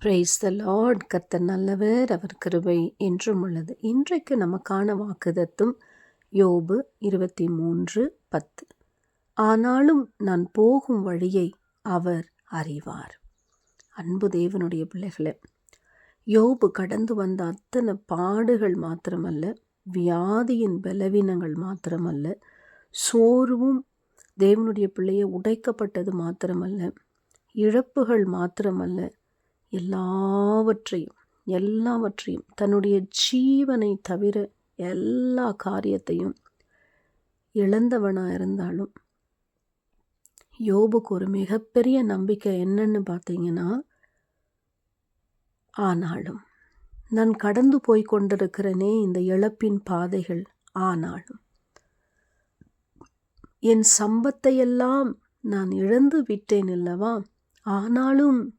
Praise the Lord கர்த்தர் நல்லவர் அவர் கிருபை என்றும் உள்ளது. இன்றைக்கு நமக்கான வாக்குதத்தும் யோபு இருபத்தி மூன்று பத்து. ஆனாலும் நான் போகும் வழியை அவர் அறிவார். அன்பு தேவனுடைய பிள்ளைகளை யோபு கடந்து வந்த அத்தனை பாடுகள் மாத்திரமல்ல வியாதியின் பலவீனங்கள் மாத்திரமல்ல சோர்வும் தேவனுடைய பிள்ளையை உடைக்கப்பட்டது மாத்திரமல்ல இழப்புகள் மாத்திரமல்ல எல்லாவற்றையும் எல்லாவற்றையும் தன்னுடைய ஜீவனை தவிர எல்லா காரியத்தையும் இழந்தவனாக இருந்தாலும் யோபுக்கு ஒரு மிகப்பெரிய நம்பிக்கை என்னன்னு பார்த்தீங்கன்னா ஆனாலும் நான் கடந்து போய் கொண்டிருக்கிறேனே இந்த இழப்பின் பாதைகள் ஆனாலும் என் சம்பத்தையெல்லாம் நான் இழந்து விட்டேன் அல்லவா? ஆனாலும்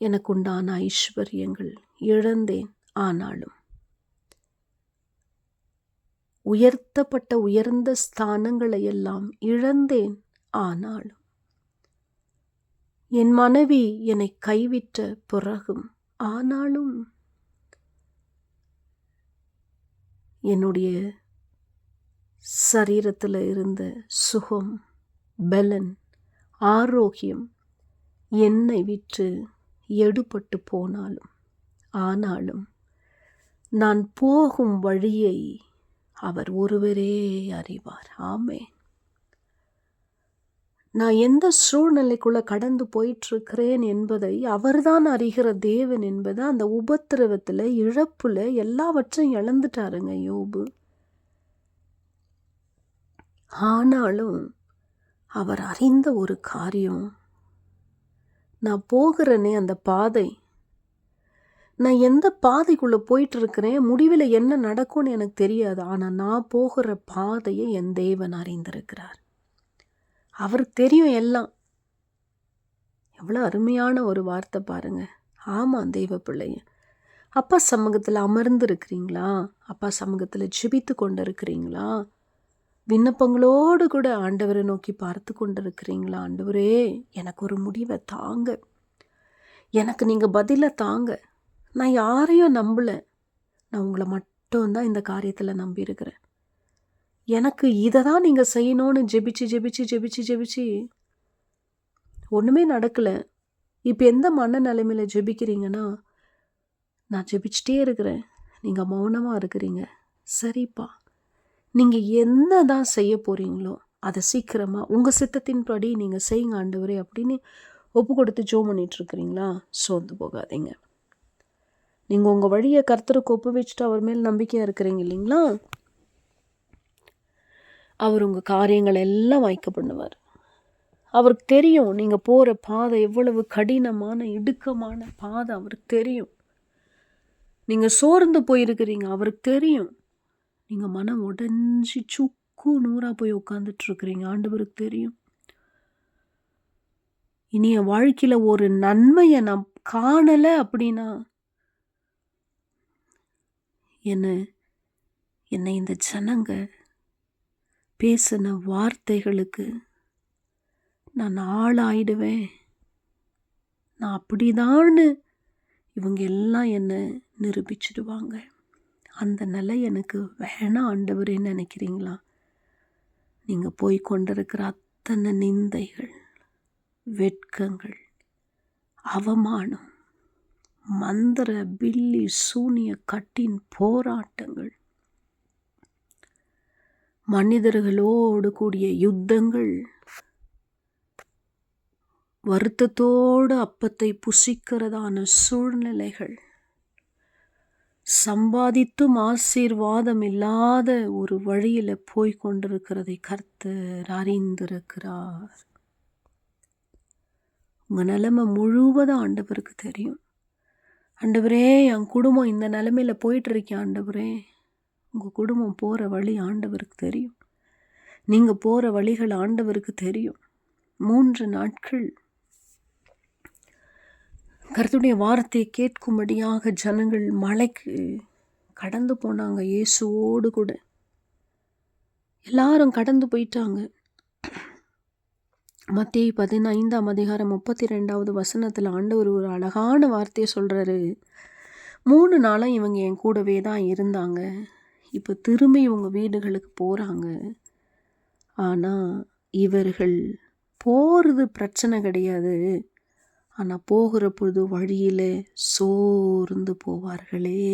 எனக்குண்டான ஐஸ்வர்யங்கள் இழந்தேன் ஆனாலும். உயர்த்தப்பட்ட உயர்ந்த ஸ்தானங்களை எல்லாம் இழந்தேன் ஆனாலும். என் மனைவி என்னை கைவிட்ட பிறகும் ஆனாலும். என்னுடைய சரீரத்தில் இருந்த சுகம் பலன் ஆரோக்கியம் என்னை விற்று எடுபட்டு போனாலும். ஆனாலும் நான் போகும் வழியை அவர் ஒருவரே அறிவார். ஆமே நான் எந்த சூழ்நிலைக்குள்ளே கடந்து போயிட்டுருக்கிறேன் என்பதை அவர்தான் அறிகிற தேவன் என்பதை அந்த உபத்திரவத்தில் இழப்பில் எல்லாவற்றையும் இழந்துட்டாருங்க யோபு. ஆனாலும் அவர் அறிந்த ஒரு காரியம் நான் போகிறேனே அந்த பாதை. நான் எந்த பாதைக்குள்ளே போயிட்டு இருக்கிறேன் முடிவில் என்ன நடக்கும்னு எனக்கு தெரியாது. ஆனால் நான் போகிற பாதையை என் தேவன் அறிந்திருக்கிறார். அவருக்கு தெரியும் எல்லாம். எவ்வளோ அருமையான ஒரு வார்த்தை பாருங்கள் ஆமாம் தெய்வ பிள்ளைய. அப்பா சமூகத்தில் அமர்ந்து இருக்கிறீங்களா அப்பா சமூகத்தில் ஜிபித்து கொண்டு இருக்கிறீங்களா விண்ணப்பங்களோடு கூட ஆண்டவரை நோக்கி பார்த்து கொண்டு இருக்கிறீங்களா ஆண்டவரே எனக்கு ஒரு முடிவை தாங்க. எனக்கு நீங்கள் பதிலை தாங்க. நான் யாரையும் நம்பலை. நான் உங்களை மட்டும்தான் இந்த காரியத்தில் நம்பியிருக்கிறேன். எனக்கு இதை தான் நீங்கள் செய்யணும்னு ஜெபிச்சு ஜெபிச்சு ஜெபிச்சு ஜெபிச்சு ஒன்றுமே நடக்கலை. இப்போ எந்த மன நிலைமையில் ஜெபிக்கிறீங்கன்னா நான் ஜெபிச்சிட்டே இருக்கிறேன். நீங்கள் மௌனமாக இருக்கிறீங்க. சரிப்பா. நீங்கள் என்ன தான் செய்ய போகிறீங்களோ அதை சீக்கிரமாக உங்கள் சித்தத்தின்படி நீங்கள் செய்யுங்க ஆண்டவரே அப்படின்னு ஒப்பு கொடுத்து ஜோ பண்ணிகிட்ருக்கிறீங்களா சோர்ந்து போகாதீங்க. நீங்கள் உங்கள் வழியை கர்த்தருக்கு ஒப்பு வச்சுட்டு அவர் மேல் நம்பிக்கையாக இருக்கிறீங்க இல்லைங்களா? அவர் உங்கள் காரியங்கள் எல்லாம் வாய்க்க பண்ணுவார். அவருக்கு தெரியும் நீங்கள் போகிற பாதை எவ்வளவு கடினமான இடுக்கமான பாதை அவருக்கு தெரியும். நீங்கள் சோர்ந்து போயிருக்கிறீங்க அவருக்கு தெரியும். நீங்கள் மனம் உடஞ்சி சுக்கு நூறாக போய் உட்காந்துட்ருக்குறீங்க ஆண்டவருக்கு தெரியும். இனி என் வாழ்க்கையில் ஒரு நன்மையை நான் காணலை அப்படின்னா என்ன? என்னை இந்த ஜனங்க பேசின வார்த்தைகளுக்கு நான் ஆளாயிடுவேன். நான் அப்படிதான்னு இவங்க எல்லாம் என்னை நிரூபிச்சிடுவாங்க. அந்த நிலை எனக்கு வேணாம் ஆண்டவரேன்னு நினைக்கிறீங்களா? நீங்கள் போய் கொண்டிருக்கிற அத்தனை நிந்தைகள் வெட்கங்கள் அவமானம் மந்திர பில்லி சூனிய கட்டின் போராட்டங்கள் மனிதர்களோடு கூடிய யுத்தங்கள் வருத்தத்தோடு அப்பத்தை புசிக்கிறதான சூழ்நிலைகள் சம்பாதித்தும் ஆசீர்வாதம் இல்லாத ஒரு வழியில் போய் கொண்டிருக்கிறதை கர்த்தர் அறிந்திருக்கிறார். உங்கள் நிலைமை முழுவதும் ஆண்டவருக்கு தெரியும். ஆண்டவரே என் குடும்பம் இந்த நிலமையில் போயிட்டுருக்கேன் ஆண்டவரே. உங்கள் குடும்பம் போகிற வழி ஆண்டவருக்கு தெரியும். நீங்கள் போகிற வழிகள் ஆண்டவருக்கு தெரியும். மூன்று நாட்கள் கருத்துடைய வார்த்தையை கேட்கும்படியாக ஜனங்கள் மலைக்கு கடந்து போனாங்க. இயேசுவோடு கூட. எல்லாரும் கடந்து போயிட்டாங்க. மத்திய பதினைந்தாம் அதிகாரம் முப்பத்தி ரெண்டாவது வசனத்தில் ஆண்டவர் ஒரு அழகான வார்த்தையை சொல்கிறாரு மூணு நாளாக இவங்க என் கூடவே தான் இருந்தாங்க. இப்போ திரும்பி இவங்க வீடுகளுக்கு போகிறாங்க ஆனால் இவர்கள் போகிறது பிரச்சனை கிடையாது. ஆனால் போகிற பொழுது வழியில் சோர்ந்து போவார்களே.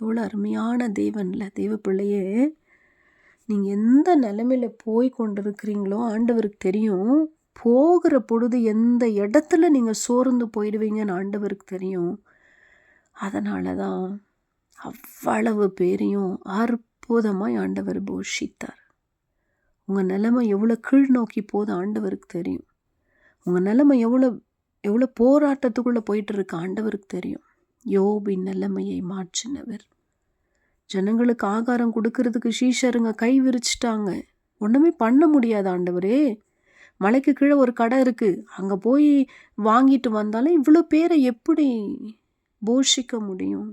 எவ்வளோ அருமையான தேவன்ல தேவ பிள்ளையே. நீங்கள் எந்த நிலமையில் போய் கொண்டிருக்கிறீங்களோ ஆண்டவருக்கு தெரியும். போகிற பொழுது எந்த இடத்துல நீங்கள் சோர்ந்து போயிடுவீங்கன்னு ஆண்டவருக்கு தெரியும். அதனால தான் அவ்வளவு பேரையும் அற்புதமாக ஆண்டவர் போஷித்தார். உங்கள் நிலைமை எவ்வளோ கீழ் நோக்கி போது ஆண்டவருக்கு தெரியும். உங்கள் நிலைமை எவ்வளோ எவ்வளோ போராட்டத்துக்குள்ளே போயிட்டு இருக்க ஆண்டவருக்கு தெரியும். யோபின் நிலைமையை மாற்றினவர். ஜனங்களுக்கு ஆகாரம் கொடுக்கறதுக்கு ஷீஷருங்க கை விரிச்சிட்டாங்க. ஒன்றுமே பண்ண முடியாது ஆண்டவரே. மலைக்கு கீழே ஒரு கடை இருக்குது அங்கே போய் வாங்கிட்டு வந்தாலும் இவ்வளோ பேரை எப்படி போஷிக்க முடியும்?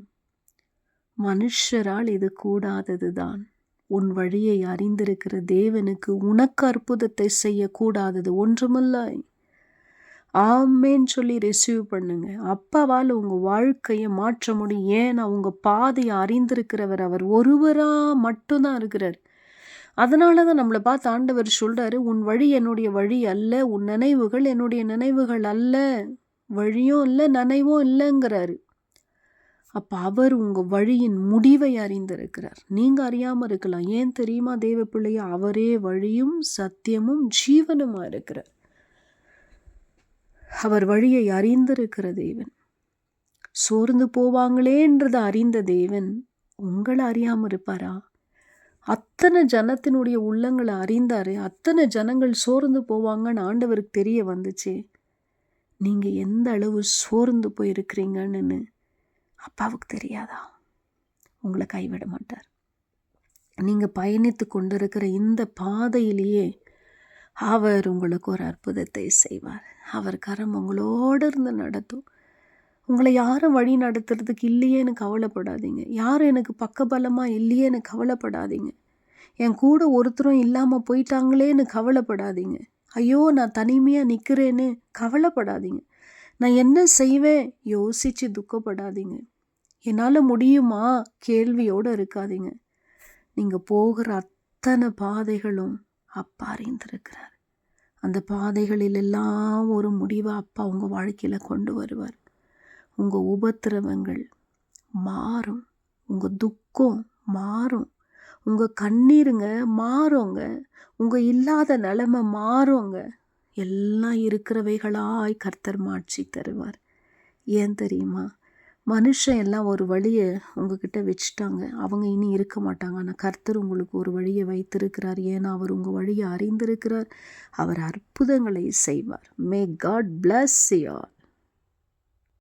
மனுஷரால் இது கூடாதது தான் உன் வழியை அறிந்திருக்கிற தேவனுக்கு உனக்கு அற்புதத்தை செய்யக்கூடாதது ஒன்றுமில்லை. ஆமேன்னு சொல்லி ரிசீவ் பண்ணுங்க. அப்பாவால் உங்கள் வாழ்க்கையை மாற்ற முடியும். ஏன்னா உங்கள் பாதையை அறிந்திருக்கிறவர் அவர் ஒருவராக மட்டும்தான் இருக்கிறார். அதனால தான் நம்மளை பார்த்து ஆண்டவர் சொல்கிறாரு உன் வழி என்னுடைய வழி அல்ல உன் நினைவுகள் என்னுடைய நினைவுகள் அல்ல வழியும் இல்லை நினைவும் இல்லைங்கிறாரு. அப்போ அவர் உங்கள் வழியின் முடிவை அறிந்திருக்கிறார். நீங்கள் அறியாமல் இருக்கலாம். ஏன் தெரியுமா? தேவ பிள்ளையா அவரே வழியும் சத்தியமும் ஜீவனுமாக இருக்கிறார். அவர் வழியை அறிந்திருக்கிற தேவன் சோர்ந்து போவாங்களேன்றதை அறிந்த தேவன் உங்களை அறியாமல் இருப்பாரா? அத்தனை ஜனத்தினுடைய உள்ளங்களை அறிந்தார் அத்தனை ஜனங்கள் சோர்ந்து போவாங்கன்னு ஆண்டவருக்கு தெரிய வந்துச்சு. நீங்கள் எந்த அளவு சோர்ந்து போயிருக்கிறீங்கன்னு அப்பாவுக்கு தெரியாதா? உங்களை கைவிட மாட்டார். நீங்கள் பயணித்து கொண்டிருக்கிற இந்த பாதையிலேயே அவர் உங்களுக்கு ஒரு அற்புதத்தை செய்வார். அவர் கரம் உங்களோடு இருந்து நடத்தும். உங்களை யாரும் வழி நடத்துறதுக்கு இல்லையேன்னு கவலைப்படாதீங்க. யாரும் எனக்கு பக்கபலமாக இல்லையேன்னு கவலைப்படாதீங்க. என் கூட ஒருத்தரும் இல்லாமல் போயிட்டாங்களேன்னு கவலைப்படாதீங்க. ஐயோ நான் தனிமையாக நிற்கிறேன்னு கவலைப்படாதீங்க. நான் என்ன செய்வேன்? யோசித்து துக்கப்படாதீங்க. என்னால் முடியுமா? கேள்வியோடு இருக்காதீங்க. நீங்கள் போகிற அத்தனை பாதைகளும் அப்பா அறிந்திருக்கிறார். அந்த பாதைகளில் எல்லாம் ஒரு முடிவை அப்பா உங்கள் வாழ்க்கையில் கொண்டு வருவார். உங்கள் உபத்திரவங்கள் மாறும். உங்கள் துக்கம் மாறும். உங்கள் கண்ணீருங்க மாறுங்க. உங்கள் இல்லாத நிலமை மாறுங்க. எல்லாம் இருக்கிறவைகளாய் கர்த்தர் மாற்றி தருவார். ஏன் தெரியுமா? மனுஷன் எல்லாம் ஒரு வழியை உங்ககிட்ட வச்சுட்டாங்க. அவங்க இனி இருக்க மாட்டாங்க. ஆனால் கர்த்தர் உங்களுக்கு ஒரு வழியை வைத்திருக்கிறார். ஏன்னா அவர் உங்கள் வழியை அறிந்திருக்கிறார். அவர் அற்புதங்களை செய்வார். May God bless you